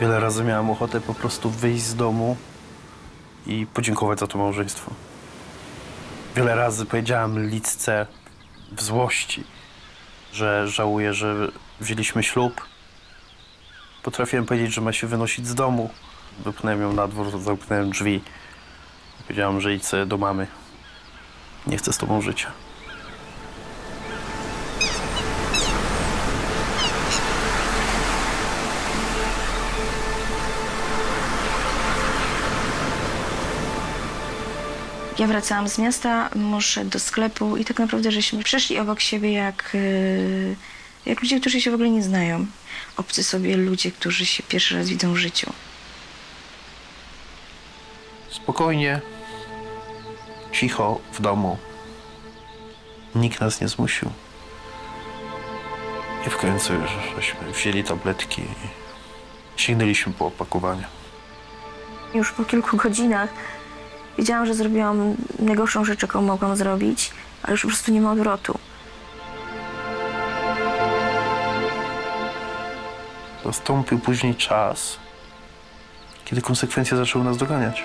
Wiele razy miałem ochotę po prostu wyjść z domu i podziękować za to małżeństwo. Wiele razy powiedziałem Litce w złości, że żałuję, że wzięliśmy ślub. Potrafiłem powiedzieć, że ma się wynosić z domu. Wypchnąłem ją na dwór, zamknąłem drzwi. Powiedziałem, że idź do mamy. Nie chcę z tobą życia. Ja wracałam z miasta, szedł do sklepu i tak naprawdę żeśmy przeszli obok siebie jak, yy, jak ludzie, którzy się w ogóle nie znają. Obcy sobie ludzie, którzy się pierwszy raz widzą w życiu. Spokojnie, cicho w domu. Nikt nas nie zmusił. I w końcu już żeśmy wzięli tabletki i sięgnęliśmy po opakowanie. Już po kilku godzinach wiedziałam, że zrobiłam najgorszą rzecz, jaką mogłam zrobić, ale już po prostu nie ma odwrotu. Nastąpił później czas, kiedy konsekwencje zaczęły nas doganiać.